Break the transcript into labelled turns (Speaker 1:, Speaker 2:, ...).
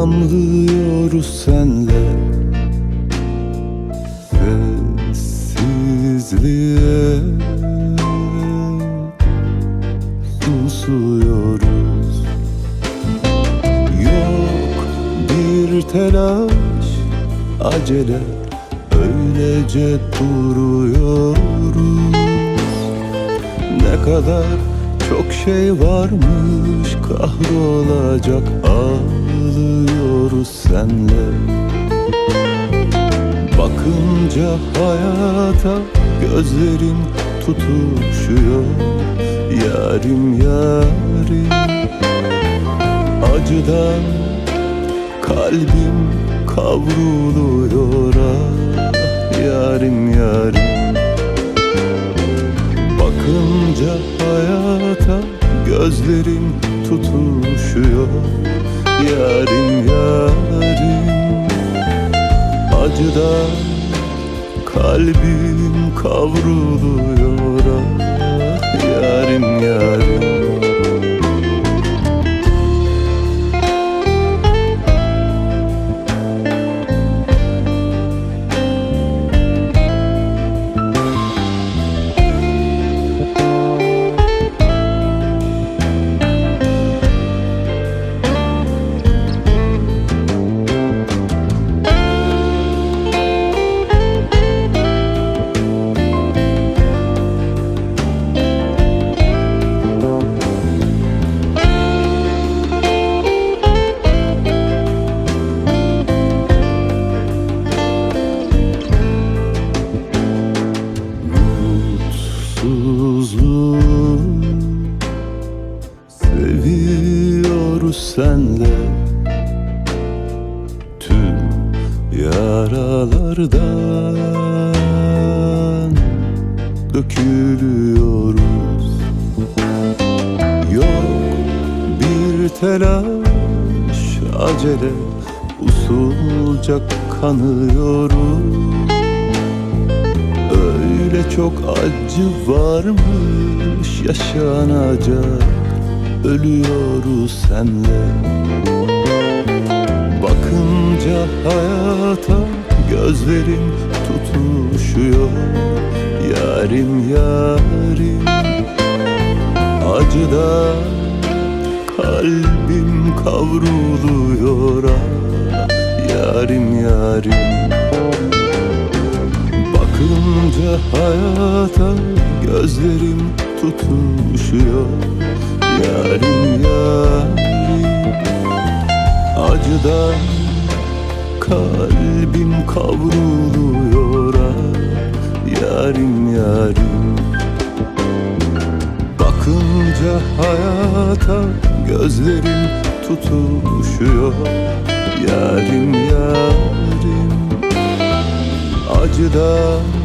Speaker 1: Anlıyoruz senle. Sessizliğe Susuyoruz. Yok bir telaş Acele Öylece duruyoruz. Ne kadar çok şey varmış Kahrolacak ağlıyoruz senle. Bakınca hayata gözlerim tutuşuyor. Yarim yarim. Acıdan kalbim kavruluyor ah. Yarim yarim. Bakınca hayata gözlerim tutuşuyor Yarim yarim Acıdan kalbim kavruluyor Seviyoruz senle. Tüm yaralardan Dökülüyoruz. Yok bir telaş Acele usulca kanıyoruz. Öyle çok acı varmış yaşanacak Ölüyoruz senle. Bakınca hayata gözlerim tutuşuyor. Yarim yarim Acıdan kalbim kavruluyor. Ah Yarim yarim Bakınca hayata gözlerim tutuşuyor. Yarim yarim Acıdan kalbim kavruluyor. Ah Yarim yarim. Bakınca hayata gözlerim tutuşuyor. Yarim yarim Acıdan